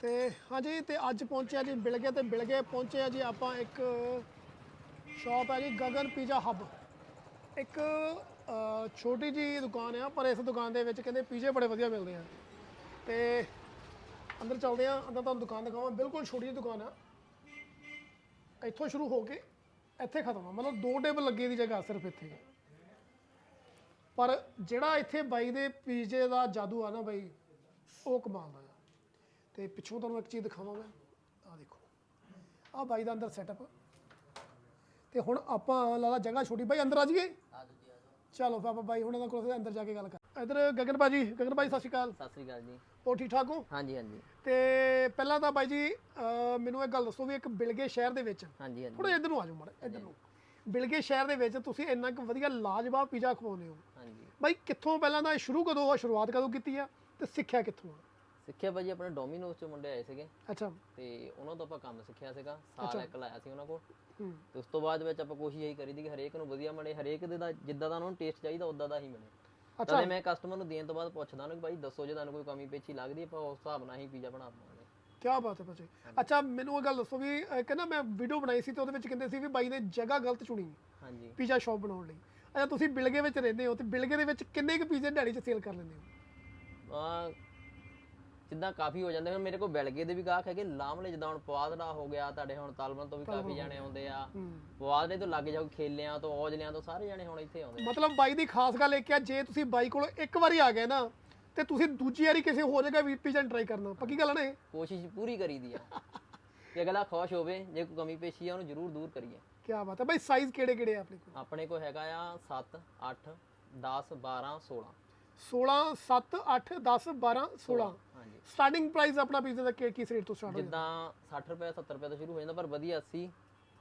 ਤੇ ਹਾਂਜੀ, ਤੇ ਅੱਜ ਪਹੁੰਚਿਆ ਜੀ ਬਿਲਗੇ ਤੇ ਬਿਲਗੇ ਪਹੁੰਚੇ ਆ ਜੀ ਆਪਾਂ ਇੱਕ ਸ਼ਾਪ ਹੈ ਜੀ, ਗਗਨ ਪੀਜ਼ਾ ਹੱਬ। ਇੱਕ ਛੋਟੀ ਜੀ ਦੁਕਾਨ ਆ, ਪਰ ਇਸ ਦੁਕਾਨ ਦੇ ਵਿੱਚ ਕਹਿੰਦੇ ਪੀਜ਼ੇ ਬੜੇ ਵਧੀਆ ਮਿਲਦੇ ਆ। ਤੇ ਅੰਦਰ ਚੱਲਦੇ ਆ, ਅੰਦਰ ਤੁਹਾਨੂੰ ਦੁਕਾਨ ਦਿਖਾਵਾਂ, ਬਿਲਕੁਲ ਛੋਟੀ ਜਿਹੀ ਦੁਕਾਨ ਆ। ਇੱਥੋਂ ਸ਼ੁਰੂ ਹੋ ਕੇ ਇੱਥੇ ਖਤਮ ਆ, ਮਤਲਬ ਦੋ ਟੇਬਲ ਲੱਗੇ ਦੀ ਜਗ੍ਹਾ ਸਿਰਫ ਇੱਥੇ। ਪਰ ਜਿਹੜਾ ਇੱਥੇ ਬਾਈ ਦੇ ਪੀਜ਼ੇ ਦਾ ਜਾਦੂ ਆ ਨਾ ਬਾਈ, ਉਹ ਕਮਾਲ ਦਾ ਤੇ ਪਿੱਛੋਂ ਤੁਹਾਨੂੰ ਇੱਕ ਚੀਜ਼ ਦਿਖਾਵਾਂ ਮੈਂ ਆ ਦੇਖੋ। ਆ ਬਾਈ ਦਾ ਅੰਦਰ ਸੈਟਅਪ ਤੇ ਹੁਣ ਆਪਾਂ ਲਾਲਾ ਜਗ੍ਹਾ ਛੋਟੀ ਬਾਈ ਅੰਦਰ ਆ ਜਾਈਏ? ਚਲੋ ਫਿਰ ਆਪਾਂ ਬਾਈ ਹੁਣਾਂ ਦਾ ਕੋਲ ਅੰਦਰ ਜਾ ਕੇ ਗੱਲ ਕਰ ਇਧਰ ਗਗਨ ਬਾਜੀ ਗਗਨ ਬਾਈ ਸਤਿ ਸ਼੍ਰੀ ਅਕਾਲ। ਸਤਿ ਸ੍ਰੀ ਅਕਾਲ ਜੀ। ਹੋਰ ਠੀਕ ਠਾਕ ਹੋ? ਹਾਂਜੀ ਹਾਂਜੀ। ਤੇ ਪਹਿਲਾਂ ਤਾਂ ਬਾਈ ਜੀ ਅਹ ਮੈਨੂੰ ਇੱਕ ਗੱਲ ਦੱਸੋ ਵੀ ਇੱਕ ਬਿਲਗੇ ਸ਼ਹਿਰ ਦੇ ਵਿੱਚ ਹਾਂਜੀ ਹਾਂਜੀ। ਥੋੜਾ ਇੱਧਰ ਨੂੰ ਆ ਜਾਓ ਮਾੜਾ ਇੱਧਰ ਨੂੰ। ਬਿਲਗੇ ਸ਼ਹਿਰ ਦੇ ਵਿੱਚ ਤੁਸੀਂ ਇੰਨਾ ਕੁ ਵਧੀਆ ਲਾਜਵਾਬ ਪੀਜ਼ਾ ਖਵਾਉਂਦੇ ਹੋ। ਹਾਂਜੀ। ਬਾਈ ਕਿੱਥੋਂ ਪਹਿਲਾਂ ਦਾ ਇਹ ਸ਼ੁਰੂ ਕਦੋਂ ਆ ਸ਼ੁਰੂਆਤ ਕਦੋਂ ਕੀਤੀ ਆ ਤੇ ਸਿੱਖਿਆ ਕਿੱਥੋਂ ਆ? ਸਿੱਖਿਆ ਭਾਜੀ ਆਪਣੇ ਡੋਮੀਨੋਸ ਚੋਂ ਮੁੰਡੇ ਆਏ ਸੀਗੇ। ਅੱਛਾ। ਤੇ ਉਹਨਾਂ ਤੋਂ ਆਪਾਂ ਕੰਮ ਸਿੱਖਿਆ ਸੀਗਾ ਸਾਲ ਇੱਕ ਲਾਇਆ ਸੀ ਉਹਨਾਂ ਕੋਲ। ਹੂੰ। ਤੇ ਉਸ ਤੋਂ ਬਾਅਦ ਵਿੱਚ ਆਪਾਂ ਕੋਸ਼ਿਸ਼ ਇਹੀ ਕਰੀ ਦੀ ਕਿ ਹਰੇਕ ਨੂੰ ਵਧੀਆ ਬਣੇ ਹਰੇਕ ਦੇ ਦਾ ਜਿੱਦਾਂ ਦਾ ਉਹਨਾਂ ਟੇਸਟ ਚਾਹੀਦਾ ਉਦਾਂ ਦਾ ਹੀ ਬਣੇ ਅੱਛਾ। ਤਦੇ ਮੈਂ ਕਸਟਮਰ ਨੂੰ ਦੇਣ ਤੋਂ ਬਾਅਦ ਪੁੱਛਦਾ ਉਹਨੂੰ ਕਿ ਭਾਈ ਦੱਸੋ ਜੇ ਤੁਹਾਨੂੰ ਕੋਈ ਕਮੀ ਪੇਚੀ ਲੱਗਦੀ ਆਪਾਂ ਉਸ ਹਿਸਾਬ ਨਾਲ ਹੀ ਪੀਜ਼ਾ ਬਣਾ ਪਾਵਾਂਗੇ ਕੀ ਬਾਤ ਹੈ ਭਾਜੀ ਅੱਛਾ ਮੈਨੂੰ ਇਹ ਗੱਲ ਦੱਸੋ ਵੀ ਕਹਿੰਦਾ ਮੈਂ ਵੀਡੀਓ ਬਣਾਈ ਸੀ ਤੇ ਉਹਦੇ ਵਿੱਚ ਕਹਿੰਦੇ ਸੀ ਵੀ ਬਾਈ ਨੇ ਜਗ੍ਹਾ ਗਲਤ ਚੁਣੀ। ਹਾਂਜੀ। ਪੀਜ਼ਾ ਸ਼ਾਪ ਬਣਾਉਣ ਲਈ। ਅੱਛਾ ਤੁਸੀਂ ਬਿਲਗੇ ਵਿੱਚ ਰਹਿੰਦੇ ਹੋ ਤੇ ਬਿਲਗੇ ਦੇ ਵਿੱਚ ਕਿੰਨੇ ਕੁ ਪੀਜ਼ੇ ਦਿਹਾੜੀ 'ਚ ਸੇਲ ਕਰ ਲੈਂਦੇ ਹੋ? ਆ ਜਿੱਦਾਂ ਕਾਫੀ ਹੋ ਜਾਂਦੇ ਹੁਣ ਮੇਰੇ ਕੋਲ ਬਿਲਗੇ ਦੇ ਵੀ ਗਾਹਕ ਹੈਗੇ ਲਾਮਲੇ ਜਿੱਦਾਂ ਹੁਣ ਪਵਾਦੜਾ ਹੋ ਗਿਆ ਤੁਹਾਡੇ ਹੁਣ ਤਾਲਮਨ ਤੋਂ ਵੀ ਕਾਫੀ ਜਾਣੇ ਆਉਂਦੇ ਆ। ਪਵਾਦੜੇ ਤੋਂ ਲੱਗ ਜਾਓ ਖੇਲਿਆਂ ਤੋਂ ਔਜਲਿਆਂ ਤੋਂ ਸਾਰੇ ਜਾਣੇ ਹੁਣ ਇੱਥੇ ਆਉਂਦੇ ਮਤਲਬ ਬਾਈ ਦੀ ਖਾਸ ਗੱਲ ਇਹ ਕਿ ਜੇ ਤੁਸੀਂ ਬਾਈ ਕੋਲ ਇੱਕ ਵਾਰੀ ਆ ਗਏ ਨਾ ਤੇ ਤੁਸੀਂ ਦੂਜੀ ਵਾਰੀ ਕਿਸੇ ਹੋਰ ਜਗ੍ਹਾ ਵੀ ਪੀਜ਼ਾ ਟਰਾਈ ਕਰਨਾ। ਪੱਕੀ ਗੱਲ ਨਾ ਕੋਸ਼ਿਸ਼ ਪੂਰੀ ਕਰੀਦੀ ਆ। ਕਿ ਅਗਲਾ ਖੁਸ਼ ਹੋਵੇ ਜੇ ਕੋਈ ਕਮੀ ਪੇਸ਼ੀ ਆ ਉਹਨੂੰ ਜ਼ਰੂਰ ਦੂਰ ਕਰੀਏ। ਕੀ ਬਾਤ ਹੈ ਬਾਈ ਸਾਈਜ਼ ਕਿਹੜੇ ਕਿਹੜੇ ਆ ਆਪਣੇ ਕੋਲ? ਆਪਣੇ ਕੋਲ ਹੈਗਾ ਆ 7 8 10 12 16 16 7 8 10 12 16 ਹਾਂਜੀ। ਸਟਾਰਟਿੰਗ ਪ੍ਰਾਈਸ ਆਪਣਾ ਪੀਜ਼ਾ ਦਾ ਕੀ- ਕਿਸ ਰੇਟ ਤੋਂ ਸਟਾਰਟ ਹੋ ਜਿੱਦਾਂ 60 ਰੁਪਏ 70 ਰੁਪਏ ਤੋਂ ਸ਼ੁਰੂ ਹੋ ਜਾਂਦਾ ਪਰ ਵਧੀਆ 80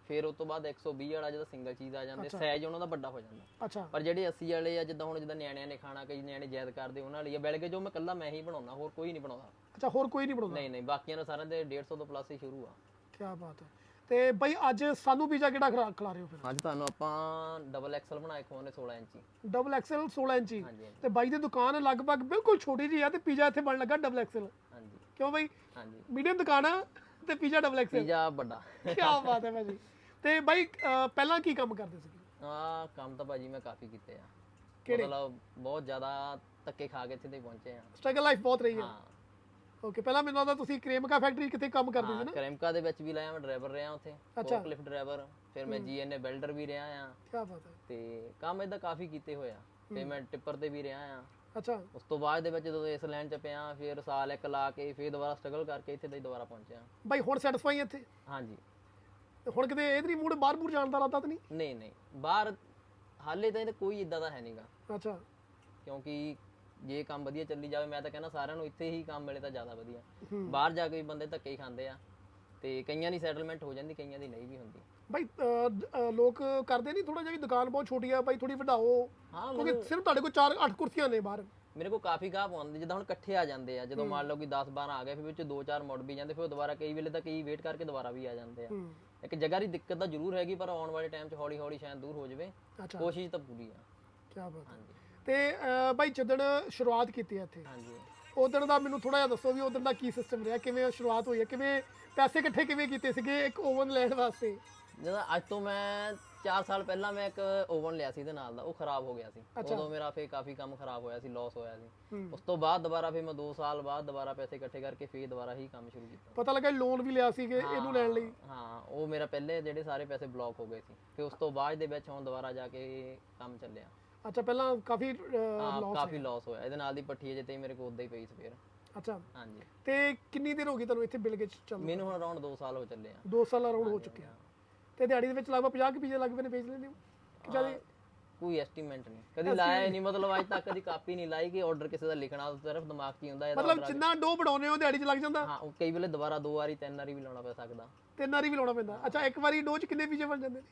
ਫਿਰ ਉਸ ਤੋਂ ਬਾਅਦ 120 ਵਾਲਾ ਜਿਹਦਾ ਸਿੰਗਲ ਚੀਜ਼ ਆ ਜਾਂਦੇ ਸਾਈਜ਼ ਉਹਨਾਂ ਦਾ ਵੱਡਾ ਹੋ ਜਾਂਦਾ। ਅੱਛਾ। ਪਰ ਜਿਹੜੇ 80 ਵਾਲੇ ਆ ਜਿੱਦਾਂ ਹੁਣ ਜਿੱਦਾਂ ਨਿਆਣਿਆਂ ਨੇ ਖਾਣਾ ਕਈ ਨਿਆਣੇ ਜ਼ਿਆਦਾ ਕਰਦੇ ਉਹਨਾਂ ਲਈ ਆ ਬਿਲਗੇ ਜੋ ਮੈਂ ਕੱਲਾ ਮੈਂ ਹੀ ਬਣਾਉਣਾ ਹੋਰ ਕੋਈ ਨਹੀਂ ਬਣਾਉਂਦਾ। ਅੱਛਾ ਹੋਰ ਕੋਈ ਨਹੀਂ ਬਣਾਉਂਦਾ? ਨਹੀਂ ਨਹੀਂ ਬਾਕੀਆਂ ਨੂੰ ਸਾਰਿਆਂ ਦੇ 150 ਤੋਂ ਪਲੱਸ ਹੀ ਸ਼ੁਰੂ ਆ। ਕੀ ਬਾਤ ਹੈ। ਤੇ ਬਾਈ ਅੱਜ ਸਾਨੂੰ ਪੀਜ਼ਾ ਕਿਹੜਾ ਖਰਾ ਖਿਲਾ ਰਹੇ ਹੋ ਫਿਰ? ਅੱਜ ਤੁਹਾਨੂੰ ਆਪਾਂ ਡਬਲ ਐਕਸਲ ਬਣਾਏ ਖਵਾਉਣੇ 16 ਇੰਚੀ। ਡਬਲ ਐਕਸਲ 16 ਇੰਚੀ। ਹਾਂਜੀ ਹਾਂਜੀ, ਤੇ ਬਾਈ ਦੀ ਦੁਕਾਨ ਲਗਭਗ ਬਿਲਕੁਲ ਛੋਟੀ ਜਿਹੀ ਆ ਤੇ ਪੀਜ਼ਾ ਇੱਥੇ ਬਣ ਲੱਗਾ ਡਬਲ ਐਕਸਲ ਹਾਂਜੀ। ਕਿਉਂ ਬਾਈ? ਹਾਂਜੀ। ਮੀਡੀਅਮ ਦੁਕਾਨ ਆ ਤੇ ਪੀਜ਼ਾ ਡਬਲ ਐਕਸਲ ਪੀਜ਼ਾ ਵੱਡਾ। ਕੀ ਬਾਤ ਹੈ ਭਾਜੀ। ਤੇ ਬਾਈ ਅਹ, ਪਹਿਲਾਂ ਕੀ ਕੰਮ ਕਰਦੇ ਸੀਗੇ? ਆ ਕੰਮ ਤਾਂ ਭਾਜੀ ਮੈਂ ਕਾਫੀ ਕੀਤੇ ਆ। ਮਤਲਬ ਬਹੁਤ ਜ਼ਿਆਦਾ ਧੱਕੇ ਖਾ ਕੇ ਇੱਥੇ ਤੱਕ ਪਹੁੰਚੇ ਆ। ਸਟਰਗਲ ਲਾਈਫ ਬਹੁਤ ਰਹੀ ਹੈ। ਹਾਂ। ਓਕੇ ਪਹਿਲਾਂ ਮੈਨੂੰ ਲੱਗਦਾ ਤੁਸੀਂ ਕ੍ਰੇਮਕਾ ਫੈਕਟਰੀ ਕਿੱਥੇ ਕੰਮ ਕਰਦੇ ਸੀ ਨਾ? ਕਰੈਮਕਾ ਦੇ ਵਿੱਚ ਵੀ ਲਾਇਆ ਮੈਂ ਡਰਾਈਵਰ ਰਿਹਾ ਉੱਥੇ। ਫੋਰਕਲਿਫਟ ਡਰਾਈਵਰ ਫਿਰ ਮੈਂ ਜੀਐਨਏ ਬਿਲਡਰ ਵੀ ਰਿਹਾ ਆ। ਕੀ ਬਾਤ ਹੈ। ਤੇ ਕੰਮ ਇਦਾਂ ਕਾਫੀ ਕੀਤੇ ਹੋਏ ਆ ਤੇ ਮੈਂ ਟਿੱਪਰ ਤੇ ਵੀ ਰਿਹਾ ਆ। ਅੱਛਾ। ਉਸ ਤੋਂ ਬਾਅਦ ਦੇ ਵਿੱਚ ਜਦੋਂ ਇਸ ਲਾਈਨ 'ਚ ਪਿਆ ਫਿਰ ਸਾਲ ਇੱਕ ਲਾ ਕੇ ਫਿਰ ਦੁਬਾਰਾ ਸਟਰਗਲ ਕਰਕੇ ਇੱਥੇ ਤੱਕ ਦੁਬਾਰਾ ਪਹੁੰਚਿਆ ਬਾਈ ਹੁਣ ਸੈਟੀਸਫਾਈ ਇੱਥੇ? ਹਾਂਜੀ। ਤੇ ਹੁਣ ਕਿਤੇ ਇਹ ਨਹੀਂ ਮੂਡ ਬਾਹਰ ਬੂਰ ਜਾਣ ਦਾ ਰਾਤਾ ਤਾਂ ਨਹੀਂ? ਨਹੀਂ ਨਹੀਂ। ਬਾਹਰ ਹਾਲੇ ਤਾਂ ਕੋਈ ਇਦਾਂ ਦਾ ਹੈ ਨਹੀਂਗਾ ਅੱਛਾ। ਕਿਉਂਕਿ ਜੇ ਕੰਮ ਵਧੀਆ ਚੱਲੀ ਜਾਵੇ ਮੈਂ ਤਾਂ ਕਹਿੰਦਾ ਸਾਰਿਆਂ ਨੂੰ ਇੱਥੇ ਹੀ ਕੰਮ ਮਿਲੇ ਤਾਂ ਜ਼ਿਆਦਾ ਵਧੀਆ। ਬਾਹਰ ਜਾ ਕੇ ਵੀ ਬੰਦੇ ਧੱਕੇ ਹੀ ਖਾਂਦੇ ਆ। ਤੇ ਕਈਆਂ ਦੀ ਸੈਟਲਮੈਂਟ ਹੋ ਜਾਂਦੀ ਕਈਆਂ ਦੀ ਨਹੀਂ ਵੀ ਹੁੰਦੀ। ਬਾਈ ਅਹ, ਦ- ਅਹ, ਲੋਕ ਕਰਦੇ ਨਹੀਂ ਥੋੜਾ ਜਿਹਾ ਵੀ ਦੁਕਾਨ ਬਹੁਤ ਛੋਟੀ ਆ ਬਾਈ ਥੋੜੀ ਵਧਾਓ ਹਾਂ ਕਿਉਂਕਿ ਸਿਰਫ ਤੁਹਾਡੇ ਕੋਲ 4 8 ਕੁਰਸੀਆਂ ਨੇ ਬਾਹਰ। ਮੇਰੇ ਕੋਲ ਕਾਫੀ ਗਾਹਕ ਆਉਂਦੇ ਜਿੱਦਾਂ ਹੁਣ ਇਕੱਠੇ ਆ ਜਾਂਦੇ ਆ ਜਦੋਂ ਮੰਨ ਲਓ ਕਿ 10 12 ਆ ਗਏ ਫਿਰ ਵਿੱਚ 2-4 ਮੁੜ ਵੀ ਜਾਂਦੇ ਫਿਰ ਉਹ ਦੁਬਾਰਾ ਕਈ ਵੇਲੇ ਤਾਂ ਕਈ ਵੇਟ ਕਰਕੇ ਦੁਬਾਰਾ ਵੀ ਆ ਜਾਂਦੇ ਆ। ਇੱਕ ਜਗ੍ਹਾ ਦੀ ਦਿੱਕਤ ਤਾਂ ਜ਼ਰੂਰ ਹੈਗੀ ਪਰ ਆਉਣ ਵਾਲੇ ਟਾਈਮ 'ਚ ਹੌਲੀ ਹੌਲੀ ਸ਼ਾਇਦ ਦੂਰ ਹੋ ਜਾਵੇ। ਅੱਛਾ। ਕੋਸ਼ਿਸ਼ ਤਾਂ ਪੂਰੀ ਆ। ਕੀ ਬਾਤ ਹੈ। ਤੇ ਅਹ, ਬਾਈ ਜਦੋਂ ਸ਼ੁਰੂਆਤ ਕੀਤੀ ਹੈ ਇੱਥੇ ਹਾਂਜੀ। ਉਦੋਂ ਦਾ ਮੈਨੂੰ ਥੋੜਾ ਜਿਹਾ ਦੱਸੋ ਵੀ ਉਦੋਂ ਦਾ ਕੀ ਸਿਸਟਮ ਰਿਹਾ ਕਿਵੇਂ ਸ਼ੁਰੂਆਤ ਹੋਈ ਹੈ ਕਿਵੇਂ ਪੈਸੇ ਇਕੱਠੇ ਕਿਵੇਂ ਕੀਤੇ ਸੀਗੇ ਇੱਕ ਓਵਨ ਲੈਣ ਵਾਸਤੇ? ਜਦੋਂ ਅੱਜ ਤੋਂ ਮੈਂ 4 ਸਾਲ ਪਹਿਲਾਂ ਮੈਂ ਇੱਕ ਓਵਨ ਲਿਆ ਸੀ ਇਹਦੇ ਨਾਲ ਦਾ ਉਹ ਖਰਾਬ ਹੋ ਗਿਆ ਸੀ। ਉਦੋਂ ਮੇਰਾ ਫੇ ਕਾਫੀ ਕੰਮ ਖਰਾਬ ਹੋਇਆ ਸੀ ਲਾਸ ਹੋਇਆ ਸੀ। ਉਸ ਤੋਂ ਬਾਅਦ ਦੁਬਾਰਾ ਫੇ ਮੈਂ 2 ਸਾਲ ਬਾਅਦ ਦੁਬਾਰਾ ਪੈਸੇ ਇਕੱਠੇ ਕਰਕੇ ਫੇਰ ਦੁਬਾਰਾ ਹੀ ਕੰਮ ਸ਼ੁਰੂ ਕੀਤਾ। ਪਤਾ ਲੱਗਾ ਲੋਨ ਵੀ ਲਿਆ ਸੀਗੇ ਇਹਨੂੰ ਲੈਣ ਲਈ। ਹਾਂ ਉਹ ਮੇਰਾ ਪਹਿਲੇ ਜਿਹੜੇ ਸਾਰੇ ਪੈਸੇ ਬਲੌਕ ਹੋ ਗਏ ਸੀ। ਫਿਰ ਉਸ ਤੋਂ ਬਾਅਦ ਦੇ ਵਿੱਚ ਹੁਣ ਦੁਬਾਰਾ ਜਾ ਕੇ ਕੰਮ ਚੱਲਿਆ। ਅੱਛਾ ਪਹਿਲਾਂ ਕਾਫੀ ਹਾਂ ਕਾਫੀ ਲਾਸ ਹੋਇਆ। ਇਹਦੇ ਨਾਲ ਦੀ ਪੱਠੀ ਜੇ ਤੇ ਮੇਰੇ ਕੋਲ ਉਦਾਂ ਹੀ ਪਈ ਸੀ ਫੇਰ। ਅੱਛਾ। ਹਾਂਜੀ। ਤੇ ਕਿੰਨੀ ਦੇਰ ਹੋ ਗਈ ਤੁਹਾਨੂੰ ਇੱਥੇ ਬਿਲ ਕੇ ਚੱਲ ਮੈਨੂੰ ਹੁਣ ਅਰਾਊਂਡ 2 ਸਾਲ ਹੋ ਚੱਲੇ ਆ। 2 ਸਾਲ ਅਰਾਊਂਡ ਹੋ ਚੁੱਕੇ ਆ। ਤੇ ਦਿਹਾੜੀ ਦੇ ਵਿੱਚ ਲਗਭਗ 50 ਕਿ ਪੀਜ਼ੇ ਲੱਗ ਪਏ ਨੇ ਵੇਚ ਲੈਂਦੇ ਹੋ? ਕਿ ਜ਼ਿਆਦਾ? ਕੋਈ ਐਸਟੀਮੇਟ ਨਹੀਂ। ਕਦੀ ਲਾਇਆ ਹੀ ਨਹੀਂ। ਮਤਲਬ ਅੱਜ ਤੱਕ ਕਦੀ ਕਾਪੀ ਨਹੀਂ ਲਾਈ ਕਿ ਆਰਡਰ ਕਿਸੇ ਦਾ ਲਿਖਣਾ ਉਹ ਸਿਰਫ ਦਿਮਾਗ 'ਚ ਹੀ ਹੁੰਦਾ ਇਹਦਾ ਮਤਲਬ ਜਿੰਨਾ ਡੋ ਬਣਾਉਨੇ ਹੋ ਦਿਹਾੜੀ 'ਚ ਲੱਗ ਜਾਂਦਾ? ਹਾਂ ਉਹ ਕਈ ਵੇਲੇ ਦੁਬਾਰਾ ਦੋ ਵਾਰੀ ਤਿੰਨ ਵਾਰੀ ਵੀ ਲਾਉਣਾ ਪੈ ਸਕਦਾ। ਤਿੰਨ ਵਾਰੀ ਵੀ ਲਾਉਣਾ ਪੈਂਦਾ। ਅੱਛਾ ਇੱਕ ਵਾਰੀ ਡੋ 'ਚ ਕਿੰਨੇ ਪੀਜ਼ੇ ਬਣ ਜਾਂਦੇ ਨੇ?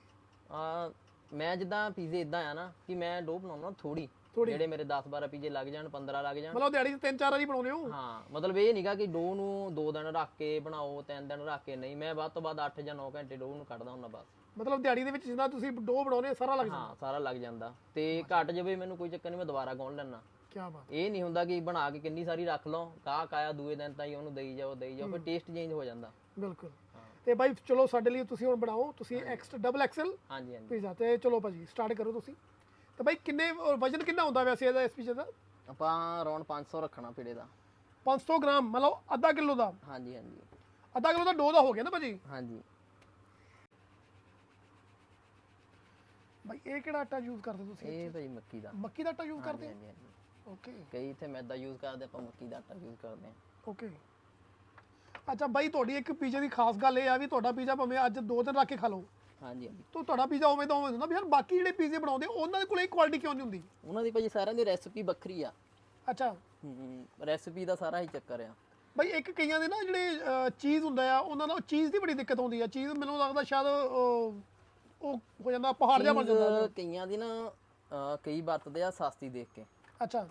ਆ ਮੈਂ ਜਿੱਦਾਂ ਪੀਜ਼ੇ ਇਦਾਂ ਆ ਨਾ ਕਿ ਮੈਂ ਡੋ ਬਣਾਉਣਾ ਥੋੜੀ ਜਿਹੜੇ ਮੇਰੇ 10 12 ਪੀਜ਼ੇ ਲੱਗ ਜਾਣ 15 ਲੱਗ ਜਾਣ। ਮਤਲਬ ਦਿਹਾੜੀ 'ਚ ਤਿੰਨ ਚਾਰ ਵਾਰੀ ਬਣਾਉਨੇ ਹੋ? ਹਾਂ ਮਤਲਬ ਇਹ ਨਹੀਂਗਾ ਕਿ ਡੋ ਨੂੰ 2 ਦਿਨ ਰੱਖ ਕੇ ਬਣਾਓ 3 ਦਿਨ ਰੱਖ ਕੇ ਨਹੀਂ। ਮੈਂ ਵੱਧ ਤੋਂ ਵੱਧ 8 ਜਾਂ 9 ਘੰਟੇ ਡੋ ਨੂੰ ਕੱਢਦਾ ਹੁੰਦਾ ਬਸ। ਮਤਲਬ ਦਿਹਾੜੀ ਦੇ ਵਿੱਚ ਜਿੰਨਾ ਤੁਸੀਂ ਡੋ ਬਣਾਉਨੇ ਸਾਰਾ ਲੱਗ ਜਾਂਦਾ? ਹਾਂ ਸਾਰਾ ਲੱਗ ਜਾਂਦਾ। ਤੇ ਘਟ ਜਾਵੇ ਮੈਨੂੰ ਕੋਈ ਚੱਕਰ ਨਹੀਂ ਮੈਂ ਦੁਬਾਰਾ ਗੁੰਨ ਲੈਣਾ ਕੀ ਬਾਤ। ਇਹ ਨਹੀਂ ਹੁੰਦਾ ਕਿ ਬਣਾ ਕੇ ਕਿੰਨੀ ਸਾਰੀ ਰੱਖ ਲਓ ਗਾਹਕ ਆਇਆ ਦੂਏ ਦਿਨ ਤਾਈ ਉਹਨੂੰ ਦੇਈ ਜਾਓ ਦੇਈ ਜਾਓ ਫਿਰ ਟੇਸਟ ਚੇਂਜ ਹੋ ਜਾਂਦਾ। ਬਿਲਕੁਲ। ਤੇ ਬਾਈ ਚਲੋ ਸਾਡੇ ਲਈ ਤੁਸੀਂ ਹੁਣ ਬਣਾਓ ਤੁਸੀਂ ਐਕਸਟਰਾ ਡਬਲ ਐਕਸਲ ਹਾਂਜੀ ਹਾਂਜੀ। ਪੀਜ਼ਾ ਤੇ ਚਲੋ ਭਾਜੀ ਸਟਾਰਟ ਕਰੋ ਤੁਸੀਂ। ਤੇ ਬਾਈ ਕਿੰਨੇ ਵਜਨ ਕਿੰਨਾ ਹੁੰਦਾ ਵੈਸੇ ਇਹਦਾ ਇਸ ਪੀਜ਼ੇ ਦਾ ਆਪਾਂ ਅਰਾਊਂਡ 500 ਰੱਖਣਾ ਪੀੜੇ ਦਾ। 500 ਗ੍ਰਾਮ ਮਤਲਬ ਅੱਧਾ ਕਿਲੋ ਦਾ। ਹਾਂਜੀ ਹਾਂਜੀ। ਅੱਧਾ ਕਿਲੋ ਦਾ ਡੋ ਦਾ ਹੋ ਗਿਆ ਨਾ ਭਾਜੀ? ਹਾਂਜੀ। ਬਾਈ ਇਹ ਕਿਹੜਾ ਆਟਾ ਯੂਜ਼ ਕਰਦੇ ਤੁਸੀਂ ਇਹ ਭਾਜੀ ਮੱਕੀ ਦਾ। ਮੱਕੀ ਦਾ ਆਟਾ ਯੂਜ਼ ਕਰਦੇ ਹਾਂਜੀ ਹਾਂਜੀ। ਓਕੇ ਕਈ ਇੱਥੇ ਮੈਦਾ ਯੂਜ਼ ਕਰਦੇ ਆਪਾਂ ਮੱਕੀ ਦਾ ਆਟਾ ਯੂਜ਼ ਕਰਦੇ ਹਾਂ। ਓਕੇ ਅੱਛਾ ਬਾਈ ਤੁਹਾਡੀ ਇੱਕ ਪੀਜ਼ੇ ਦੀ ਖਾਸ ਗੱਲ ਇਹ ਆ ਵੀ ਤੁਹਾਡਾ ਪੀਜ਼ਾ ਭਾਵੇਂ ਅੱਜ ਦੋ ਦਿਨ ਰੱਖ ਕੇ ਖਾ ਲਓ। ਹਾਂਜੀ ਹਾਂਜੀ। ਤਾਂ ਤੁਹਾਡਾ ਪੀਜ਼ਾ ਉਵੇਂ ਦਾ ਉਵੇਂ ਹੁੰਦਾ ਵੀ ਯਾਰ ਬਾਕੀ ਜਿਹੜੇ ਪੀਜ਼ੇ ਬਣਾਉਂਦੇ ਉਹਨਾਂ ਦੇ ਕੋਲ ਇਹ ਕੁਆਲਿਟੀ ਕਿਉਂ ਨਹੀਂ ਹੁੰਦੀ? ਉਹਨਾਂ ਦੀ ਭਾਜੀ ਸਾਰਿਆਂ ਦੀ ਰੈਸਪੀ ਵੱਖਰੀ ਆ। ਅੱਛਾ। ਹੂੰ ਰੈਸਪੀ ਦਾ ਸਾਰਾ ਹੀ ਚੱਕਰ ਆ। ਬਾਈ ਇੱਕ ਕਈਆਂ ਦੇ ਨਾ ਜਿਹੜੇ ਚੀਜ਼ ਹੁੰਦਾ ਆ ਉਹਨਾਂ ਨਾਲ ਚੀਜ਼ ਦੀ ਬੜੀ ਦਿੱਕਤ ਆਉਂਦੀ ਆ। ਚੀਜ਼ ਮੈਨੂੰ ਲੱਗਦਾ ਸ਼ਾਇਦ ਉਹ ਹੋ ਜਾਂਦਾ ਪਹਾੜ ਜਿਹਾ ਬਣ ਜਾਂਦਾ। ਕਈਆਂ ਦੀ ਨਾ ਕਈ ਵਰਤਦੇ ਆ ਸਸਤੀ ਦੇਖ ਕੇ। ਅੱਛਾ।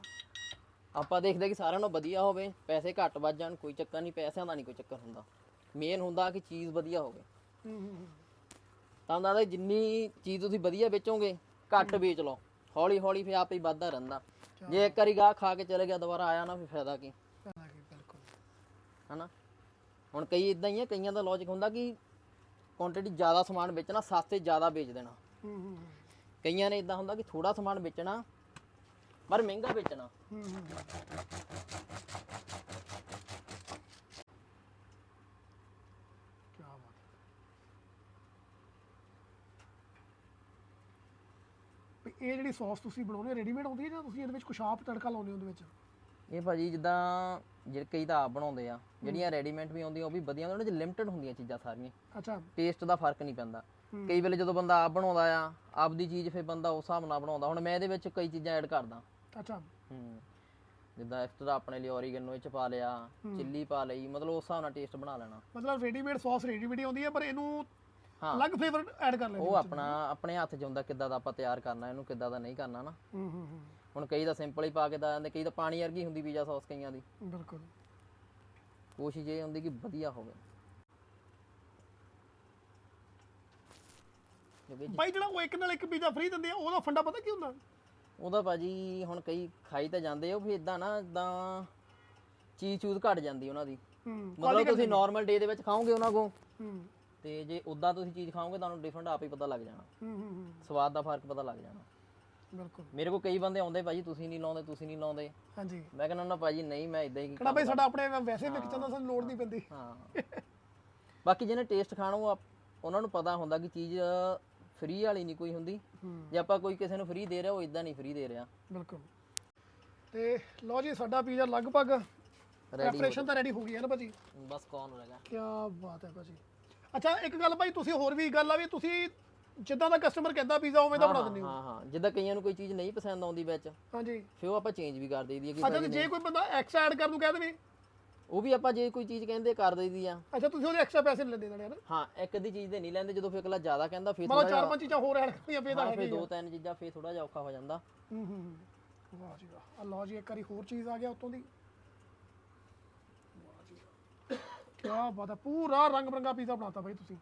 ਆਪਾਂ ਦੇਖਦੇ ਕਿ ਸਾਰਿਆਂ ਨੂੰ ਵਧੀਆ ਹੋਵੇ ਪੈਸੇ ਘੱਟ ਵੱਜ ਜਾਣ ਕੋਈ ਚੱਕਰ ਨਹੀਂ ਪੈਸਿਆਂ ਦਾ ਨਹੀਂ ਕੋਈ ਚੱਕਰ ਹੁੰਦਾ। ਮੇਨ ਹੁੰਦਾ ਕਿ ਚੀਜ਼ ਵਧੀਆ ਹੋਵੇ। ਤਾਂ ਉਹਨਾਂ ਦਾ ਜਿੰਨੀ ਚੀਜ਼ ਤੁਸੀਂ ਵਧੀਆ ਵੇਚੋਗੇ ਘੱਟ ਵੇਚ ਲਓ। ਹੌਲੀ ਹੌਲੀ ਫਿਰ ਆਪੇ ਹੀ ਵੱਧਦਾ ਰਹਿੰਦਾ। ਜੇ ਇੱਕ ਵਾਰੀ ਗਾਹ ਖਾ ਕੇ ਚਲੇ ਗਿਆ ਦੁਬਾਰਾ ਆਇਆ ਨਾ ਫਿਰ ਫਾਇਦਾ ਕੀ? ਬਿਲਕੁਲ। ਹਨਾ? ਹੁਣ ਕਈ ਇਦਾਂ ਹੀ ਆ ਕਈਆਂ ਦਾ ਲੌਜੀਕ ਹੁੰਦਾ ਕਿ ਕੁਆਂਟੀਟੀ ਜ਼ਿਆਦਾ ਸਮਾਨ ਵੇਚਣਾ ਸਸਤੇ ਜ਼ਿਆਦਾ ਵੇਚ ਦੇਣਾ। ਕਈਆਂ ਨੇ ਇਦਾਂ ਹੁੰਦਾ ਕਿ ਥੋੜਾ ਸਮਾਨ ਵੇਚਣਾ ਪਰ ਮਹਿੰਗਾ ਵੇਚਣਾ। ਹੂੰ ਹੂੰ ਕੀ ਬਾਤ ਹੈ। ਵੀ ਇਹ ਜਿਹੜੀ ਸੌਸ ਤੁਸੀਂ ਬਣਾਉਂਦੇ ਹੋ ਰੈਡੀਮੇਡ ਆਉਂਦੀ ਹੈ ਜਾਂ ਤੁਸੀਂ ਇਹਦੇ ਵਿੱਚ ਕੁਛ ਆਪ ਤੜਕਾ ਲਾਉਂਦੇ ਹੋ ਉਹਦੇ ਵਿੱਚ? ਇਹ ਭਾਜੀ ਜਿੱਦਾਂ ਜਿਹੜੇ ਕਈ ਤਾਂ ਆਪ ਬਣਾਉਂਦੇ ਆ ਜਿਹੜੀਆਂ ਰੈਡੀਮੇਡ ਵੀ ਆਉਂਦੀਆਂ ਉਹ ਵੀ ਵਧੀਆ ਉਹਨਾਂ 'ਚ ਲਿਮਟਿਡ ਹੁੰਦੀਆਂ ਚੀਜ਼ਾਂ ਸਾਰੀਆਂ। ਅੱਛਾ। ਟੇਸਟ ਦਾ ਫ਼ਰਕ ਨਹੀਂ ਪੈਂਦਾ। ਕਈ ਵੇਲੇ ਜਦੋਂ ਬੰਦਾ ਆਪ ਬਣਾਉਂਦਾ ਆ ਆਪਦੀ ਚੀਜ਼ ਫਿਰ ਬੰਦਾ ਉਸ ਹਿਸਾਬ ਨਾਲ ਬਣਾਉਂਦਾ। ਹੁਣ ਮੈਂ ਇਹਦੇ ਵਿੱਚ ਕਈ ਚੀਜ਼ਾਂ ਐਡ ਕਰਦਾ। ਅੱਛਾ ਹੂੰ। ਜਿੱਦਾਂ ਐਕਸਟਰਾ ਆਪਣੇ ਲਈ ਓਰੀਗਨੋ ਇਹ ਚ ਪਾ ਲਿਆ ਚਿੱਲੀ ਪਾ ਲਈ ਮਤਲਬ ਉਸ ਹਿਸਾਬ ਨਾਲ ਟੇਸਟ ਬਣਾ ਲੈਣਾ। ਮਤਲਬ ਰੈਡੀਮੇਡ ਸੌਸ ਰੈਡੀਮੇਡ ਆਉਂਦੀ ਹੈ ਪਰ ਇਹਨੂੰ ਹਾਂ। ਅਲੱਗ ਫਲੇਵਰ ਐਡ ਕਰ ਲੈਂਦੇ ਉਹ ਆਪਣਾ ਆਪਣੇ ਹੱਥ 'ਚ ਹੁੰਦਾ ਕਿੱਦਾਂ ਦਾ ਆਪਾਂ ਤਿਆਰ ਕਰਨਾ ਇਹਨੂੰ ਕਿੱਦਾਂ ਦਾ ਨਹੀਂ ਕਰਨਾ ਨਾ। ਹੂੰ ਹੂੰ ਹੂੰ। ਹੁਣ ਕਈ ਤਾਂ ਸਿੰਪਲ ਹੀ ਪਾ ਕੇ ਦਾ ਜਾਂਦੇ ਕਈ ਤਾਂ ਪਾਣੀ ਵਰਗੀ ਹੁੰਦੀ ਪੀਜ਼ਾ ਸੌਸ ਕਈਆਂ ਦੀ। ਬਿਲਕੁਲ। ਕੋਸ਼ਿਸ਼ ਇਹ ਹੁੰਦੀ ਕਿ ਵਧੀਆ ਹੋਵੇ। ਬਾਈ ਜਿਹੜਾ ਉਹ ਇੱਕ ਨਾਲ ਇੱਕ ਪੀਜ਼ਾ ਫ੍ਰੀ ਦਿੰਦੇ ਆ ਉਹਦਾ ਫੰਡਾ ਪਤਾ ਕੀ ਹੁੰਦਾ? ਉਹਦਾ ਭਾਜੀ ਹੁਣ ਕਈ ਖਾਈ ਤਾਂ ਜਾਂਦੇ ਉਹ ਵੀ ਇਦਾਂ ਨਾ ਇਦਾਂ ਚੀਜ਼ ਚੂਜ਼ ਘਟ ਜਾਂਦੀ ਉਹਨਾਂ ਦੀ। ਹੂੰ ਮਤਲਬ ਤੁਸੀਂ ਨਾਰਮਲ ਡੇ ਦੇ ਵਿੱਚ ਖਾਓਗੇ ਉਹਨਾਂ ਕੋ ਹੂੰ। ਤੇ ਜੇ ਉਦਾਂ ਤੁਸੀਂ ਚੀਜ਼ ਖਾਓਗੇ ਤੁਹਾਨੂੰ ਡਿਫਰੈਂਟ ਆਪ ਹੀ ਪਤਾ ਲੱਗ ਜਾਣਾ। ਹੂੰ ਹੂੰ ਹੂੰ। ਸਵਾਦ ਦਾ ਫ਼ਰਕ ਪਤਾ ਲੱਗ ਜਾਣਾ। ਬਿਲਕੁਲ। ਮੇਰੇ ਕੋ ਕਈ ਬੰਦੇ ਆਉਂਦੇ ਭਾਜੀ ਤੁਸੀਂ ਨਹੀਂ ਲਾਉਂਦੇ ਤੁਸੀਂ ਨਹੀਂ ਲਾਉਂਦੇ। ਹਾਂਜੀ। ਮੈਂ ਕਹਿੰਦਾ ਨਾ ਭਾਜੀ ਨਹੀਂ ਮੈਂ ਇਦਾਂ ਹੀ ਕਿਹੜਾ ਬਾਈ ਸਾਡਾ ਆਪਣੇ ਵੈਸੇ ਵਿਕ ਜਾਂਦਾ ਸਾਨੂੰ ਲੋੜ ਨਹੀਂ ਪੈਂਦੀ। ਹਾਂ। ਬਾਕੀ ਜਿਹਨੇ ਟੇਸਟ ਖਾਣਾ ਉਹ ਉਹਨਾਂ ਨੂੰ ਪਤਾ ਹੁੰਦਾ ਕਿ ਚੀਜ਼ ਫ੍ਰੀ ਵਾਲੀ ਨਹੀਂ ਕੋਈ ਹੁੰਦੀ। ਜੇ ਆਪਾਂ ਕੋਈ ਕਿਸੇ ਨੂੰ ਫ੍ਰੀ ਦੇ ਰਿਹਾ ਉਹ ਇਦਾਂ ਨਹੀਂ ਫ੍ਰੀ ਦੇ ਰਿਹਾ। ਬਿਲਕੁਲ। ਤੇ ਲਓ ਜੀ ਸਾਡਾ ਪੀਜ਼ਾ ਲਗਭਗ ਪ੍ਰੈਪਰੇਸ਼ਨ ਤਾਂ ਰੈਡੀ ਹੋ ਗਈ ਹੈ ਨਾ ਭਾਜੀ? ਬਸ ਕੌਣ ਹੋਏਗਾ ਕੀ ਬਾਤ ਹੈ ਭਾਜੀ। ਅੱਛਾ ਇੱਕ ਗੱਲ ਭਾਈ ਤੁਸੀਂ ਹੋਰ ਵੀ ਗੱਲ ਆ ਵੀ ਤੁਸੀਂ ਜਿੱਦਾਂ ਦਾ ਕਸਟਮਰ ਕਹਿੰਦਾ ਪੀਜ਼ਾ ਉਵੇਂ ਦਾ ਬਣਾ ਦਿੰਦੇ ਹੋ। ਹਾਂ ਹਾਂ। ਜਿੱਦਾਂ ਕਈਆਂ ਨੂੰ ਕੋਈ ਚੀਜ਼ ਨਹੀਂ ਪਸੰਦ ਆਉਂਦੀ ਵਿੱਚ ਹਾਂਜੀ। ਫਿਰ ਉਹ ਆਪਾਂ ਚੇਂਜ ਵੀ ਕਰ ਦਈਦੀ ਹੈ ਕਿ ਅੱਛਾ ਜੇ ਕੋਈ ਬੰਦਾ ਐਕਸਟਰਾ ਐਡ ਕਰ ਦੂ ਕਹਿ ਦੇਵੇ ਉਹ ਵੀ ਆਪਾਂ ਜੇ ਕੋਈ ਚੀਜ਼ ਕਹਿੰਦੇ ਕਰ ਦਈਦੀ ਆ। ਅੱਛਾ ਤੁਸੀਂ ਉਹਦੇ ਐਕਸਟਰਾ ਪੈਸੇ ਲੈਂਦੇ ਨਾਲੇ ਨਾ ਹਾਂ ਇੱਕ ਅੱਧੀ ਚੀਜ਼ ਦੇ ਨਹੀਂ ਲੈਂਦੇ ਜਦੋਂ ਫਿਰ ਅਗਲਾ ਜ਼ਿਆਦਾ ਕਹਿੰਦਾ ਫਿਰ ਮਤਲਬ ਚਾਰ ਪੰਜ ਚੀਜ਼ਾਂ ਹੋਰ ਐਡ ਕਰਨੀਆਂ ਤਾਂ ਹੈਗੇ ਫਿਰ। ਦੋ ਤਿੰਨ ਚੀਜ਼ਾਂ ਫਿਰ ਥੋੜਾ ਜਿਹਾ ਔਖਾ ਹੋ ਜਾਂਦਾ। ਹੂੰ ਹੂੰ। ਵਾਹ ਜੀ ਵਾਹ। ਲਓ ਜੀ ਇੱਕ ਵਾਰੀ ਹੋਰ ਚੀਜ਼ ਆ ਗਿਆ ਉਤੋਂ ਦੀ। ਕੀ ਬਾਤ ਹੈ ਪੂਰਾ ਰੰਗ ਬਰੰਗਾ ਪੀਜ਼ਾ ਬਣਾਤਾ ਬਾਈ ਤੁਸੀਂ।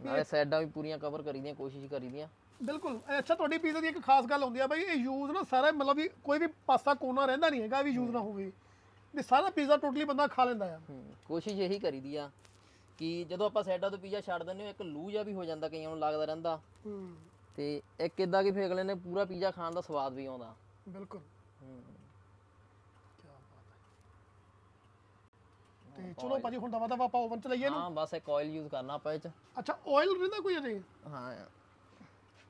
ਨਾਲੇ ਸਾਈਡਾਂ ਵੀ ਪੂਰੀਆਂ ਕਵਰ ਕਰੀਦੀਆਂ ਕੋਸ਼ਿਸ਼ ਕਰੀਦੀਆਂ ਬਿਲਕੁਲ। ਅੱਛਾ ਤੁਹਾਡੀ ਪੀਜ਼ਾ ਦੀ ਇੱਕ ਖਾਸ ਗੱਲ ਹੁੰਦੀ ਆ ਬਾਈ ਇਹ ਯੂਜ਼ ਨਾ ਸਾਰਾ ਮਤਲਬ ਵੀ ਕੋਈ ਵੀ ਪਾਸਾ ਕੋਨਾ ਰਹਿੰਦਾ ਨਹੀਂ ਹੈਗਾ ਵੀ ਯੂਜ਼ ਨਾ ਹੋਵੇ। ਵੀ ਸਾਰਾ ਪੀਜ਼ਾ ਟੋਟਲੀ ਬੰਦਾ ਖਾ ਲੈਂਦਾ ਆ। ਹੂੰ, ਕੋਸ਼ਿਸ਼ ਇਹੀ ਕਰੀਦੀ ਆ ਕਿ ਜਦੋਂ ਆਪਾਂ ਸਾਈਡਾਂ ਤੋਂ ਪੀਜ਼ਾ ਛੱਡ ਦਿੰਦੇ ਹਾਂ ਇੱਕ ਲੂ ਜਿਹਾ ਵੀ ਹੋ ਜਾਂਦਾ ਕਈਆਂ ਨੂੰ ਲੱਗਦਾ ਰਹਿੰਦਾ। ਹੂੰ। ਤੇ ਇੱਕ ਇਦਾਂ ਕਿ ਫਿਰ ਅਗਲੇ ਨੇ ਪੂਰਾ ਪੀਜ਼ਾ ਖਾਣ ਦਾ ਸਵਾਦ ਵੀ ਆਉਂਦਾ। ਬਿਲਕੁਲ। ਹੂੰ। ਕੀ ਬਾਤ ਹੈ। ਤੇ ਚਲੋ ਭਾਜੀ ਹੁਣ ਦਵਾ ਦਵਾ ਆਪਾਂ ਓਵਨ ਚ ਲਈਏ ਇਹਨੂੰ ਹਾਂ ਬਸ ਇੱਕ ਆਇਲ ਯੂਜ਼ ਕਰਨਾ ਆਪਾਂ ਇਹ ਚ। ਅੱਛਾ ਆਇਲ ਰਹਿੰਦਾ ਕੋਈ ਅਜੇ? ਹਾਂ।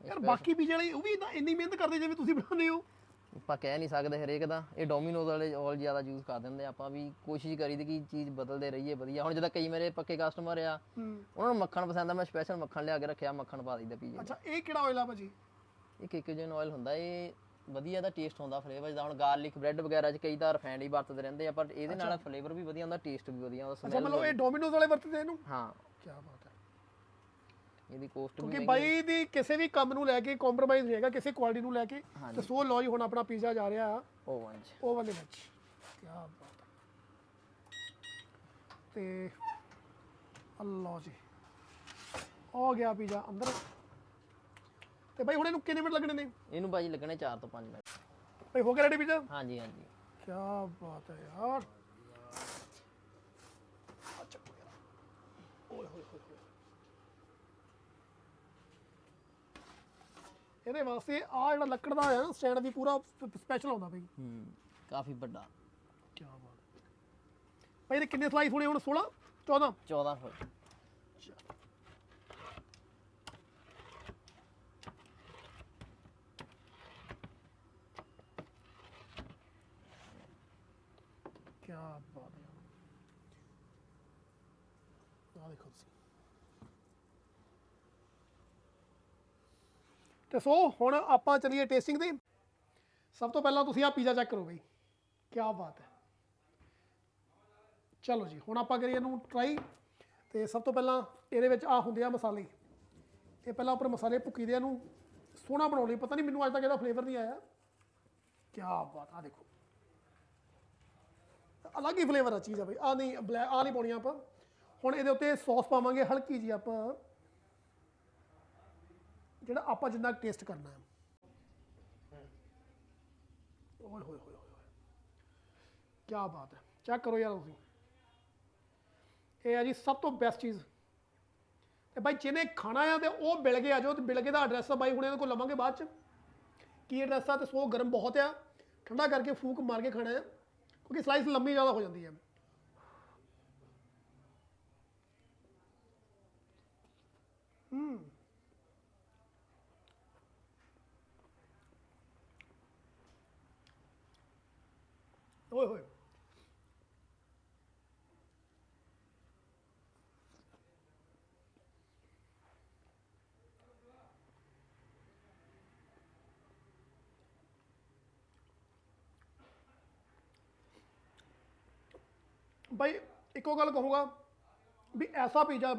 ਯਾਰ ਬਾਕੀ ਪੀਜ਼ੇ ਵਾਲੇ ਉਹ ਵੀ ਏਦਾਂ ਇੰਨੀ ਮਿਹਨਤ ਕਰਦੇ ਜਿਵੇਂ ਤੁਸੀਂ ਬਣਾਉਂਦੇ ਹੋ। ਆਪਾਂ ਕਹਿ ਨਹੀਂ ਸਕਦੇ ਹਰੇਕ ਦਾ ਇਹ ਡੋਮਿਨੋਜ਼ ਵਾਲੇ ਆਇਲ ਜ਼ਿਆਦਾ ਯੂਜ਼ ਕਰ ਦਿੰਦੇ। ਆਪਾਂ ਵੀ ਕੋਸ਼ਿਸ਼ ਕਰੀਦੀ ਕਿ ਚੀਜ਼ ਬਦਲਦੇ ਰਹੀਏ ਵਧੀਆ। ਹੁਣ ਜਿੱਦਾਂ ਕਈ ਮੇਰੇ ਪੱਕੇ ਕਸਟਮਰ ਆ ਉਹਨਾਂ ਨੂੰ ਮੱਖਣ ਪਸੰਦ ਆ ਮੈਂ ਸਪੈਸ਼ਲ ਮੱਖਣ ਲਿਆ ਕੇ ਰੱਖਿਆ ਮੱਖਣ ਪਾ ਦਈਦਾ ਪੀਜ਼ੇ ਅੱਛਾ ਇਹ ਕਿਹੜਾ ਆਇਲ ਆ ਭਾਜੀ? ਇਹ ਕਿਕਜਨ ਆਇਲ ਹੁੰਦਾ ਇਹ ਵਧੀਆ ਦਾ ਟੇਸਟ ਹੁੰਦਾ ਫਲੇਵਰ ਜਿੱਦਾਂ ਹੁਣ ਗਾਰਲਿਕ ਬ੍ਰੈਡ ਵਗੈਰਾ ਚ ਕਈ ਤਾਂ ਰਿਫਾਈਨਡ ਹੀ ਵਰਤਦੇ ਰਹਿੰਦੇ ਆ ਪਰ ਇਹਦੇ ਨਾਲ ਫਲੇਵਰ ਵੀ ਵਧੀਆ ਹੁੰਦਾ ਟੇਸਟ ਵੀ ਵਧੀਆ ਹੁੰਦਾ ਅੱਛਾ ਸਮੈਲ ਮਤਲਬ ਇਹ ਡੋਮਿਨੋਜ਼ ਵਾਲੇ ਵਰਤਦੇ ਇਹਨੂੰ? ਹਾਂ। ਕੀ ਬਾਤ ਹੈ। ਇਹਦੀ ਕੋਸਟ ਵੀ ਕਿਉਂਕਿ ਬਾਈ ਦੀ ਕਿਸੇ ਵੀ ਕੰਮ ਨੂੰ ਲੈ ਕੇ ਕੰਪਰੋਮਾਈਜ਼ ਨਹੀਂ ਹੈਗਾ ਕਿਸੇ ਕੁਆਲਿਟੀ ਨੂੰ ਲੈ ਕੇ। ਤੇ ਸੋ ਲਓ ਜੀ ਹੁਣ ਆਪਣਾ ਪੀਜ਼ਾ ਜਾ ਰਿਹਾ। ਆ ਓਵਨ ਚ। ਓਵਨ ਦੇ ਵਿੱਚ ਕੀ ਬਾਤ ਹੈ। ਤੇ ਅੱਲਾ ਜੀ। ਹੋ ਗਿਆ ਪੀਜ਼ਾ ਅੰਦਰ। ਤੇ ਬਾਈ ਹੁਣ ਇਹਨੂੰ ਕਿੰਨੇ ਮਿੰਟ ਲੱਗਣੇ ਨੇ? ਇਹਨੂੰ ਭਾਜੀ ਲੱਗਣੇ 4 ਤੋਂ 5 ਮਿੰਟ। ਭਾਈ ਹੋ ਗਿਆ ਰੈਡੀ ਪੀਜ਼ਾ ਹਾਂਜੀ ਹਾਂਜੀ। ਕੀ ਬਾਤ ਹੈ ਯਾਰ ਅੱਛਾ ਓਏ ਹੋਏ ਹੋਏ ਹੋਏ ਇਹਦੇ ਵਾਸਤੇ ਆ ਜਿਹੜਾ ਲੱਕੜ ਦਾ ਹੈ ਨਾ ਸਟੈਂਡ ਵੀ ਪੂਰਾ ਸਪੈਸ਼ਲ ਆਉਂਦਾ ਬਈ। ਹੂੰ ਕਾਫੀ ਵੱਡਾ। ਕੀ ਬਾਤ ਭਾਈ ਇਹਦੇ ਕਿੰਨੇ ਸਲਾਈਸ ਹੋਣੇ ਹੁਣ? 16 14 14 ਫੁੱਟ। ਕੀ ਬਾਤ ਹੈ। ਆ ਦੇਖੋ ਤੁਸੀਂ। ਤੇ ਸੋ ਹੁਣ ਆਪਾਂ ਚਲੀਏ ਟੇਸਟਿੰਗ ਤੇ। ਸਭ ਤੋਂ ਪਹਿਲਾਂ ਤੁਸੀਂ ਆ ਪੀਜ਼ਾ ਚੈੱਕ ਕਰੋ ਬਈ। ਕੀ ਬਾਤ ਹੈ। ਚਲੋ ਜੀ, ਹੁਣ ਆਪਾਂ ਕਰੀਏ ਇਹਨੂੰ ਟਰਾਈ ਤੇ ਸਭ ਤੋਂ ਪਹਿਲਾਂ ਇਹਦੇ ਵਿੱਚ ਆ ਹੁੰਦੇ ਆ ਮਸਾਲੇ। ਇਹ ਪਹਿਲਾਂ ਉੱਪਰ ਮਸਾਲੇ ਭੁੱਕੀ ਦੇ ਇਹਨੂੰ। ਸੋਹਣਾ ਬਣਾਉਣ ਲਈ, ਪਤਾ ਨਹੀਂ ਮੈਨੂੰ ਅੱਜ ਤੱਕ ਇਹਦਾ ਫਲੇਵਰ ਨਹੀਂ ਆਇਆ। ਕੀ ਬਾਤ ਆ ਦੇਖੋ। ਅਲੱਗ ਹੀ ਫਲੇਵਰ ਆ ਚੀਜ਼ ਆ ਬਈ। ਆ ਨਹੀਂ, ਬਲੈ ਆ ਨਹੀਂ ਪਾਉਣੀ ਆਪਾਂ। ਹੁਣ ਇਹਦੇ ਉੱਤੇ ਸੌਸ ਪਾਵਾਂਗੇ, ਹਲਕੀ ਜੀ ਆਪਾਂ ਜਿਹੜਾ ਆਪਾਂ ਜਿੰਨਾ ਟੇਸਟ ਕਰਨਾ ਹੈ। ਓਏ ਹੋਏ ਹੋਏ ਹੋਏ ਕੀ ਬਾਤ ਹੈ। ਚੈੱਕ ਕਰੋ ਯਾਰ ਤੁਸੀਂ। ਇਹ ਆ ਜੀ ਸਭ ਤੋਂ ਬੈਸਟ ਚੀਜ਼। ਤੇ ਬਾਈ ਜਿਹਨੇ ਖਾਣਾ ਆ ਤੇ ਉਹ ਬਿਲਗੇ ਆ ਜਾਓ ਤੇ ਬਿਲਗੇ ਦਾ ਐਡਰੈਸ ਆ ਬਾਈ ਹੁਣ ਇਹਨਾਂ ਕੋਲ ਲਵਾਂਗੇ ਬਾਅਦ ਚ। ਕੀ ਐਡਰੈਸ ਆ ਤੇ ਸੋ ਗਰਮ ਬਹੁਤ ਆ। ਠੰਡਾ ਕਰਕੇ ਫੂਕ ਮਾਰ ਕੇ ਖਾਣਾ ਆ। ਕਿਉਂਕਿ ਸਲਾਈਸ ਲੰਮੀ ਜ਼ਿਆਦਾ ਹੋ ਜਾਂਦੀ ਹੈ ਹੂੰ। ਓਏ ਹੋਏ। ਭਾਈ ਇੱਕੋ ਗੱਲ ਕਹੂੰਗਾ ਵੀ ਐਸਾ ਪੀਜ਼ਾ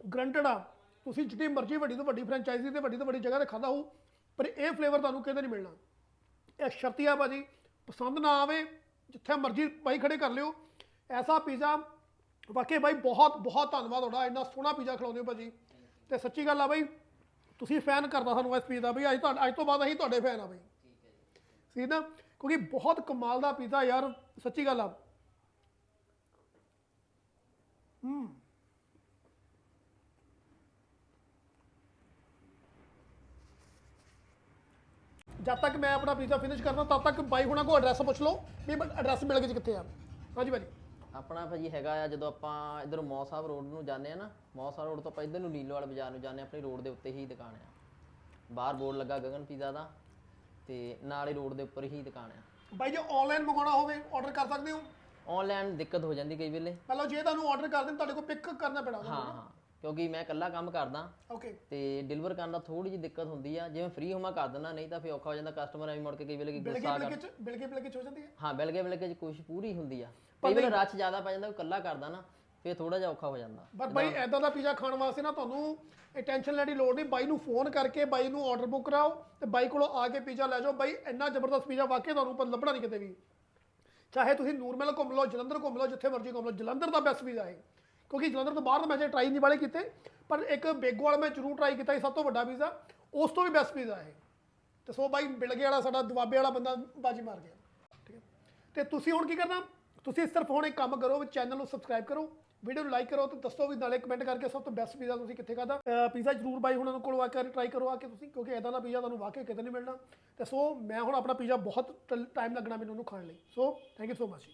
ਗਰੰਟਡ ਆ, ਤੁਸੀਂ ਜਿੱਡੀ ਮਰਜ਼ੀ ਵੱਡੀ ਤੋਂ ਵੱਡੀ ਫਰੈਂਚਾਈਜ਼ੀ ਤੇ ਵੱਡੀ ਤੋਂ ਵੱਡੀ ਜਗ੍ਹਾ ਤੇ ਖਾਦਾ ਹੋ ਪਰ ਇਹ ਫਲੇਵਰ ਤੁਹਾਨੂੰ ਕਿਤੇ ਨਹੀਂ ਮਿਲਣਾ। ਇਹ ਸ਼ਰਤੀਆ ਭਾਜੀ, ਪਸੰਦ ਨਾ ਆਵੇ ਜਿੱਥੇ ਮਰਜ਼ੀ ਭਾਈ ਖੜੇ ਕਰ ਲਿਓ। ਐਸਾ ਪੀਜ਼ਾ ਵਾਕਈ ਭਾਈ ਬਹੁਤ ਬਹੁਤ ਧੰਨਵਾਦ ਤੁਹਾਡਾ। ਇੰਨਾ ਸੋਹਣਾ ਪੀਜ਼ਾ ਖਿਲਾਉਂਦੇ ਹੋ ਭਾਜੀ। ਤੇ ਸੱਚੀ ਗੱਲ ਆ ਭਾਈ ਤੁਸੀਂ ਫੈਨ ਕਰਦਾ ਸਾਨੂੰ ਇਸ ਪੀਜ਼ਾ ਦਾ ਭਾਈ ਅੱਜ ਤੁਹਾਡਾ ਅੱਜ ਤੋਂ ਬਾਅਦ ਅਸੀਂ ਤੁਹਾਡੇ ਫੈਨ ਆ ਭਾਈ ਸੀ ਨਾ ਕਿਉਂਕਿ ਬਹੁਤ ਕਮਾਲ ਦਾ ਪੀਜ਼ਾ ਯਾਰ, ਸੱਚੀ ਗੱਲ ਆ। ਜਦ ਤੱਕ ਮੈਂ ਆਪਣਾ ਪੀਜ਼ਾ ਫਿਨਿਸ਼ ਕਰਦਾ ਤਦ ਤੱਕ ਬਾਈ ਹੁਣਾਂ ਕੋਲ ਐਡਰੈਸ ਪੁੱਛ ਲਓ ਵੀ ਐਡਰੈਸ ਮਿਲ ਗਿਆ ਜੀ ਕਿੱਥੇ ਆ। ਹਾਂਜੀ ਭਾਜੀ। ਆਪਣਾ ਭਾਜੀ ਹੈਗਾ ਆ ਜਦੋਂ ਆਪਾਂ ਇਧਰ ਮੌ ਸਾਹਿਬ ਰੋਡ ਨੂੰ ਜਾਂਦੇ ਆ ਨਾ ਮੌ ਸਾਹਿਬ ਰੋਡ ਤੋਂ ਆਪਾਂ ਇਧਰ ਨੂੰ ਨੀਲੋਵਾਲ ਬਾਜ਼ਾਰ ਨੂੰ ਜਾਂਦੇ ਆ ਆਪਣੀ ਰੋਡ ਦੇ ਉੱਤੇ ਹੀ ਦੁਕਾਨ ਆ। ਬਾਹਰ ਬੋਰਡ ਲੱਗਾ ਗਗਨ ਪੀਜ਼ਾ ਦਾ ਤੇ ਨਾਲ ਰੋਡ ਦੇ ਉੱਪਰ ਹੀ ਦੁਕਾਨ ਆ। ਬਾਈ ਜੇ ਆਨਲਾਈਨ ਮੰਗਾਉਣਾ ਹੋਵੇ ਆਰਡਰ ਕਰ ਸਕਦੇ ਹੋ? ਆਨਲਾਈਨ ਦਿੱਕਤ ਹੋ ਜਾਂਦੀ ਕਈ ਵੇਲੇ। ਮਤਲਬ ਜੇ ਤੁਹਾਨੂੰ ਆਰਡਰ ਕਰ ਦੇਣ ਤੁਹਾਡੇ ਕੋਲ ਪਿਕ ਕਰਨਾ ਪੈਣਾ ਹਾਂ ਹਾਂ। ਕਿਉਂਕਿ ਮੈਂ ਇਕੱਲਾ ਕੰਮ ਕਰਦਾ। ਓਕੇ ਤੇ ਡਿਲੀਵਰ ਕਰਨ ਦਾ ਥੋੜੀ ਜਿਹੀ ਦਿੱਕਤ ਹੁੰਦੀ ਆ। ਜਿਵੇਂ ਫ੍ਰੀ ਹੋਵਾਂ ਕਰ ਦਿੰਦਾ ਨਹੀਂ ਤਾਂ ਫਿਰ ਔਖਾ ਹੋ ਜਾਂਦਾ ਕਸਟਮਰ ਐਵੇਂ ਮੁੜ ਕੇ ਕਈ ਵੇਲੇ ਕਿ ਗੁੱਸਾ ਕਰ ਬਿਲਗੇ ਚ ਚ ਹੋ ਜਾਂਦੀ ਹੈ ਹਾਂ ਬਿਲਗੇ ਬਿਲਗੇ ਚ ਕੋਸ਼ਿਸ਼ ਪੂਰੀ ਹੁੰਦੀ ਆ। ਕਈ ਵੇਲੇ ਰਸ਼ ਜ਼ਿਆਦਾ ਪੈ ਜਾਂਦਾ ਕੋਈ ਇਕੱਲਾ ਕਰਦਾ ਨਾ ਫਿਰ ਥੋੜਾ ਜਿਹਾ ਔਖਾ ਹੋ ਜਾਂਦਾ। ਪਰ ਬਾਈ ਐਦਾਂ ਦਾ ਪੀਜ਼ਾ ਖਾਣ ਵਾਸਤੇ ਨਾ ਤੁਹਾਨੂੰ ਇਹ ਟੈਨਸ਼ਨ ਲੈਣ ਦੀ ਲੋੜ ਨਹੀਂ। ਬਾਈ ਨੂੰ ਫੋਨ ਕਰਕੇ ਬਾਈ ਨੂੰ ਆਰਡਰ ਬੁੱਕ ਕਰਾਓ ਤੇ ਬਾਈ ਕੋਲੋਂ ਆ ਕੇ ਪੀਜ਼ਾ ਲੈ ਜਾਓ। ਬਾਈ ਇੰਨਾ ਜ਼ਬਰਦਸਤ ਪੀਜ਼ਾ ਵਾਕਿਆ ਤੁਹਾਨੂੰ ਪਰ ਲੱਭਣਾ ਨਹੀਂ ਕਿਤੇ ਵੀ। ਚਾਹੇ ਤੁਸੀਂ ਨੂਰਮਹਿਲ ਘੁੰਮ ਲਓ ਜਲੰਧਰ ਘੁੰਮ ਲਓ ਜਿੱਥੇ ਮਰਜ਼ੀ ਘੁੰਮ ਲਓ ਜਲੰਧਰ ਦਾ ਬੈਸਟ ਪੀਜ਼ਾ ਹੈ ਕਿਉਂਕਿ ਜਲੰਧਰ ਤੋਂ ਬਾਹਰ ਤਾਂ ਮੈਂ ਜੇ ਟਰਾਈ ਨਹੀਂ ਵਾਲੇ ਕੀਤੇ, ਪਰ ਇੱਕ ਬੇਗੋ ਵਾਲਾ ਮੈਂ ਜ਼ਰੂਰ ਟਰਾਈ ਕੀਤਾ ਸੀ, ਸਭ ਤੋਂ ਵੱਡਾ ਪੀਜ਼ਾ ਉਸ ਤੋਂ ਵੀ ਬੈਸਟ ਪੀਜ਼ਾ ਹੈ ਤੇ ਸੋ ਬਾਈ ਬਿਲਗੇ ਵਾਲਾ ਸਾਡਾ, ਦੁਆਬੇ ਵਾਲਾ ਬੰਦਾ ਬਾਜੀ ਮਾਰ ਗਿਆ। ਠੀਕ ਹੈ। ਤੇ ਤੁਸੀਂ ਹੁਣ ਕੀ ਕਰਨਾ? ਤੁਸੀਂ ਸਿਰਫ ਹੁਣ ਇੱਕ ਕੰਮ ਕਰੋ ਚੈਨਲ ਨੂੰ ਸਬਸਕ੍ਰਾਈਬ ਕਰੋ ਵੀਡੀਓ ਨੂੰ ਲਾਈਕ ਕਰੋ ਤੇ ਦੱਸੋ ਵੀ ਨਾਲੇ ਕਮੈਂਟ ਕਰਕੇ ਸਭ ਤੋਂ ਬੈਸਟ ਪੀਜ਼ਾ ਤੁਸੀਂ ਕਿੱਥੇ ਖਾਦਾ ਪੀਜ਼ਾ ਜ਼ਰੂਰ ਬਾਈ ਉਹਨਾਂ ਕੋਲ ਆ ਕੇ ਟਰਾਈ ਕਰੋ, ਆ ਕੇ ਤੁਸੀਂ, ਕਿਉਂਕਿ ਇਦਾਂ ਦਾ ਪੀਜ਼ਾ ਤੁਹਾਨੂੰ ਵਾਕਈ ਕਿਤੇ ਨਹੀਂ ਮਿਲਣਾ। ਤੇ ਸੋ ਮੈਂ ਹੁਣ ਆਪਣਾ ਪੀਜ਼ਾ ਬਹੁਤ ਟਾਈਮ ਲੱਗਣਾ ਮੈਨੂੰ ਉਹਨੂੰ ਖਾਣ ਲਈ। So thank you so much